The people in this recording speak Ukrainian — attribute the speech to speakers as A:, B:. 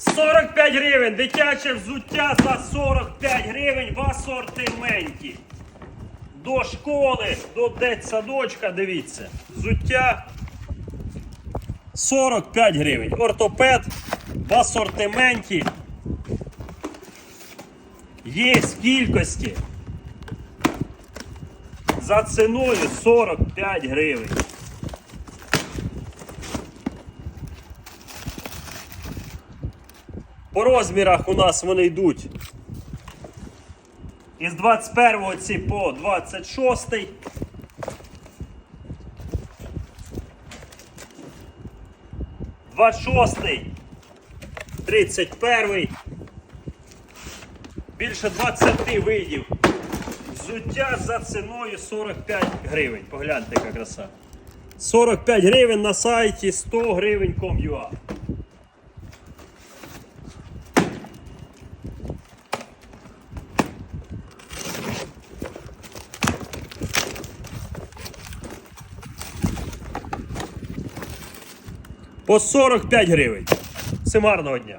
A: 45 гривень. Дитяче взуття за 45 гривень в асортименті. До школи, до дитсадочка, дивіться. Взуття 45 гривень. Ортопед в асортименті. Є в кількості. За ціною 45 гривень. По розмірах у нас вони йдуть із 21 ці по 26. Двадцять шостий, тридцять перший. Більше 20 видів. Взуття за ціною 45 гривень. Погляньте, яка краса. 45 гривень на сайті 100 гривень По 45 гривень. Симарного дня.